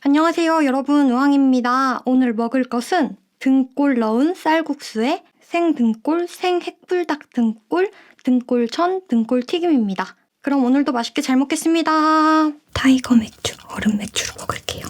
안녕하세요 여러분 우왕입니다. 오늘 먹을 것은 등골 넣은 쌀국수에 생등골, 생핵불닭 등골, 등골천, 등골 튀김입니다. 그럼 오늘도 맛있게 잘 먹겠습니다. 타이거 맥주, 얼음 맥주로 먹을게요.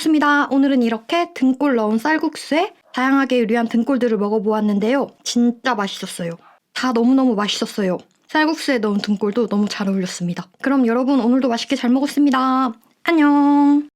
반갑습니다. 오늘은 이렇게 등골 넣은 쌀국수에 다양하게 요리한 등골들을 먹어보았는데요. 진짜 맛있었어요. 다 너무너무 맛있었어요. 쌀국수에 넣은 등골도 너무 잘 어울렸습니다. 그럼 여러분 오늘도 맛있게 잘 먹었습니다. 안녕!